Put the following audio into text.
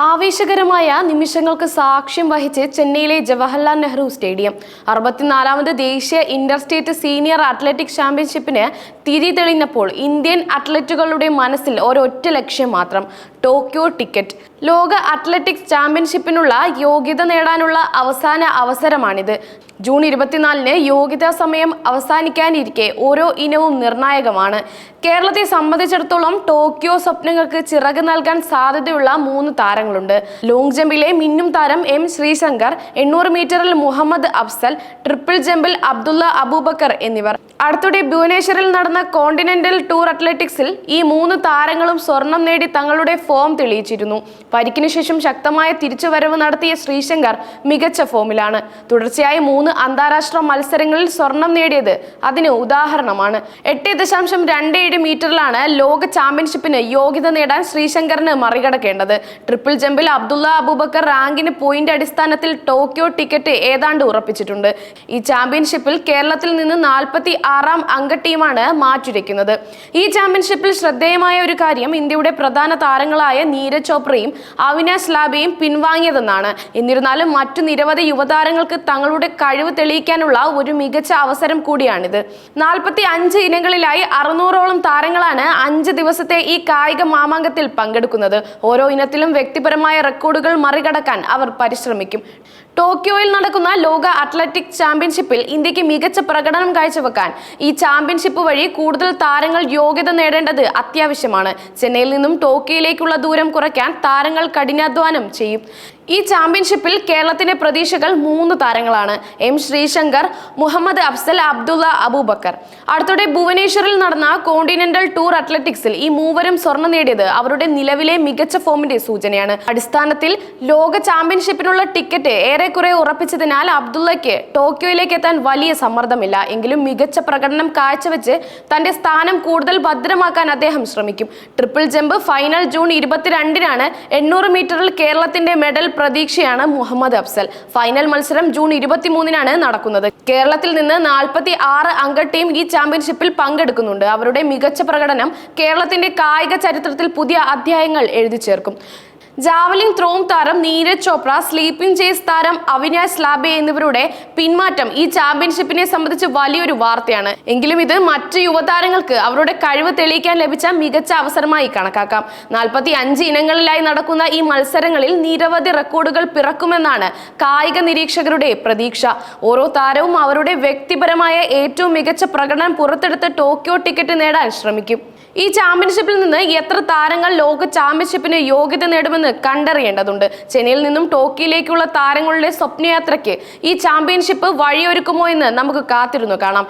ആവേശകരമായ നിമിഷങ്ങൾക്ക് സാക്ഷ്യം വഹിച്ച് ചെന്നൈയിലെ ജവഹർലാൽ നെഹ്റു സ്റ്റേഡിയം. അറുപത്തിനാലാമത് ദേശീയ ഇന്റർ സ്റ്റേറ്റ് സീനിയർ അത്ലറ്റിക് ചാമ്പ്യൻഷിപ്പിന് തിരി തെളിഞ്ഞപ്പോൾ ഇന്ത്യൻ അത്ലറ്റുകളുടെ മനസ്സിൽ ഒരൊറ്റ ലക്ഷ്യം മാത്രം ടോക്കിയോ ടിക്കറ്റ്. ലോക അത്ലറ്റിക്സ് ചാമ്പ്യൻഷിപ്പിനുള്ള യോഗ്യത നേടാനുള്ള അവസാന അവസരമാണിത്. ജൂൺ ഇരുപത്തിനാലിന് യോഗ്യതാ സമയം അവസാനിക്കാനിരിക്കെ ഓരോ ഇനവും നിർണായകമാണ്. കേരളത്തെ സംബന്ധിച്ചിടത്തോളം ടോക്കിയോ സ്വപ്നങ്ങൾക്ക് ചിറക് നൽകാൻ സാധ്യതയുള്ള മൂന്ന് താരങ്ങളുണ്ട്. ലോങ് ജമ്പിലെ മിന്നും താരം എം ശ്രീശങ്കർ എണ്ണൂറ് മീറ്ററിൽ മുഹമ്മദ് അഫ്സൽ ട്രിപ്പിൾ ജമ്പിൽ അബ്ദുള്ള അബൂബക്കർ എന്നിവർ. അടുത്തിടെ ഭുവനേശ്വറിൽ നടന്ന കോണ്ടിനെന്റൽ ടൂർ അത്ലറ്റിക്സിൽ ഈ മൂന്ന് താരങ്ങളും സ്വർണം നേടി തങ്ങളുടെ ഫോം തെളിയിച്ചിരുന്നു. പരിക്കിന് ശേഷം ശക്തമായ തിരിച്ചുവരവ് നടത്തിയ ശ്രീശങ്കർ മികച്ച ഫോമിലാണ്. തുടർച്ചയായി മൂന്ന് അന്താരാഷ്ട്ര മത്സരങ്ങളിൽ സ്വർണം നേടിയത് അതിന് ഉദാഹരണമാണ്. എട്ട് ദശാംശം രണ്ട് ഏഴ് മീറ്ററിലാണ് ലോക ചാമ്പ്യൻഷിപ്പിന് യോഗ്യത നേടാൻ ശ്രീശങ്കറിന് മറികടക്കേണ്ടത്. ട്രിപ്പിൾ ജമ്പിൽ അബ്ദുള്ള അബൂബക്കർ റാങ്കിന് പോയിന്റ് അടിസ്ഥാനത്തിൽ ടോക്കിയോ ടിക്കറ്റ് ഏതാണ്ട് ഉറപ്പിച്ചിട്ടുണ്ട്. ഈ ചാമ്പ്യൻഷിപ്പിൽ കേരളത്തിൽ നിന്ന് നാൽപ്പത്തി ആറാം അംഗ ടീമാണ് മാറ്റുരയ്ക്കുന്നത്. ഈ ചാമ്പ്യൻഷിപ്പിൽ ശ്രദ്ധേയമായ ഒരു കാര്യം ഇന്ത്യയുടെ പ്രധാന താരങ്ങളായ നീരജ് ചോപ്രയും അവിനാശ് ലാബയും പിൻവാങ്ങിയതെന്നാണ്. എന്നിരുന്നാലും മറ്റു നിരവധി യുവതാരങ്ങൾക്ക് തങ്ങളുടെ കഴിവ് തെളിയിക്കാനുള്ള ഒരു മികച്ച അവസരം കൂടിയാണിത്. നാൽപ്പത്തി അഞ്ച് ഇനങ്ങളിലായി അറുന്നൂറോളം താരങ്ങളാണ് അഞ്ച് ദിവസത്തെ ഈ കായിക മാമാങ്കത്തിൽ പങ്കെടുക്കുന്നത്. ഓരോ ഇനത്തിലും വ്യക്തിപരമായ റെക്കോർഡുകൾ മറികടക്കാൻ അവർ പരിശ്രമിക്കും. ടോക്കിയോയിൽ നടക്കുന്ന ലോക അത്ലറ്റിക് ചാമ്പ്യൻഷിപ്പിൽ ഇന്ത്യയ്ക്ക് മികച്ച പ്രകടനം കാഴ്ചവെക്കാൻ ഈ ചാമ്പ്യൻഷിപ്പ് വഴി കൂടുതൽ താരങ്ങൾ യോഗ്യത നേടേണ്ടത് അത്യാവശ്യമാണ്. ചെന്നൈയിൽ നിന്നും ടോക്കിയോയിലേക്കുള്ള ദൂരം കുറയ്ക്കാൻ താരങ്ങൾ കഠിനാധ്വാനം ചെയ്യും. ഈ ചാമ്പ്യൻഷിപ്പിൽ കേരളത്തിന്റെ പ്രതീക്ഷകൾ മൂന്ന് താരങ്ങളാണ്. എം ശ്രീശങ്കർ മുഹമ്മദ് അഫ്സൽ അബ്ദുള്ള അബൂബക്കർ. അടുത്തിടെ ഭുവനേശ്വറിൽ നടന്ന കോണ്ടിനെന്റൽ ടൂർ അത്ലറ്റിക്സിൽ ഈ മൂവരും സ്വർണം നേടിയത് അവരുടെ നിലവിലെ മികച്ച ഫോമിന്റെ സൂചനയാണ്. അടിസ്ഥാനത്തിൽ ലോക ചാമ്പ്യൻഷിപ്പിനുള്ള ടിക്കറ്റ് ഏറെക്കുറെ ഉറപ്പിച്ചതിനാൽ അബ്ദുള്ളയ്ക്ക് ടോക്കിയോയിലേക്ക് എത്താൻ വലിയ സമ്മർദ്ദമില്ല. എങ്കിലും മികച്ച പ്രകടനം കാഴ്ചവെച്ച് തന്റെ സ്ഥാനം കൂടുതൽ ഭദ്രമാക്കാൻ അദ്ദേഹം ശ്രമിക്കും. ട്രിപ്പിൾ ജമ്പ് ഫൈനൽ ജൂൺ ഇരുപത്തിരണ്ടിനാണ് എണ്ണൂറ് മീറ്ററിൽ കേരളത്തിന്റെ മെഡൽ പ്രതീക്ഷയാണ് മുഹമ്മദ് അഫ്സൽ. ഫൈനൽ മത്സരം ജൂൺ ഇരുപത്തിമൂന്നിനാണ് നടക്കുന്നത്. കേരളത്തിൽ നിന്ന് നാൽപ്പത്തി ആറ് അംഗ ടീം ഈ ചാമ്പ്യൻഷിപ്പിൽ പങ്കെടുക്കുന്നുണ്ട്. അവരുടെ മികച്ച പ്രകടനം കേരളത്തിന്റെ കായിക ചരിത്രത്തിൽ പുതിയ അധ്യായങ്ങൾ എഴുതി ചേർക്കും ജാവലിൻ ത്രോം താരം നീരജ് ചോപ്ര സ്ലീപ്പിംഗ് ചേസ് താരം അവിനാശ് ലാബെ എന്നിവരുടെ പിന്മാറ്റം ഈ ചാമ്പ്യൻഷിപ്പിനെ സംബന്ധിച്ച് വലിയൊരു വാർത്തയാണ്. എങ്കിലും ഇത് മറ്റ് യുവതാരങ്ങൾക്ക് അവരുടെ കഴിവ് തെളിയിക്കാൻ ലഭിച്ച മികച്ച അവസരമായി കണക്കാക്കാം. നാൽപ്പത്തി അഞ്ച് ഇനങ്ങളിലായി നടക്കുന്ന ഈ മത്സരങ്ങളിൽ നിരവധി റെക്കോർഡുകൾ പിറക്കുമെന്നാണ് കായിക നിരീക്ഷകരുടെ പ്രതീക്ഷ. ഓരോ താരവും അവരുടെ വ്യക്തിപരമായ ഏറ്റവും മികച്ച പ്രകടനം പുറത്തെടുത്ത് ടോക്കിയോ ടിക്കറ്റ് നേടാൻ ശ്രമിക്കും. ഈ ചാമ്പ്യൻഷിപ്പിൽ നിന്ന് എത്ര താരങ്ങൾ ലോക ചാമ്പ്യൻഷിപ്പിന് യോഗ്യത നേടുമെന്ന് കണ്ടറിയേണ്ടതുണ്ട്. ചെന്നൈയിൽ നിന്നും ടോക്കിയിലേക്കുള്ള താരങ്ങളുടെ സ്വപ്നയാത്രയ്ക്ക് ഈ ചാമ്പ്യൻഷിപ്പ് വഴിയൊരുക്കുമോ എന്ന് നമുക്ക് കാത്തിരുന്നു കാണാം.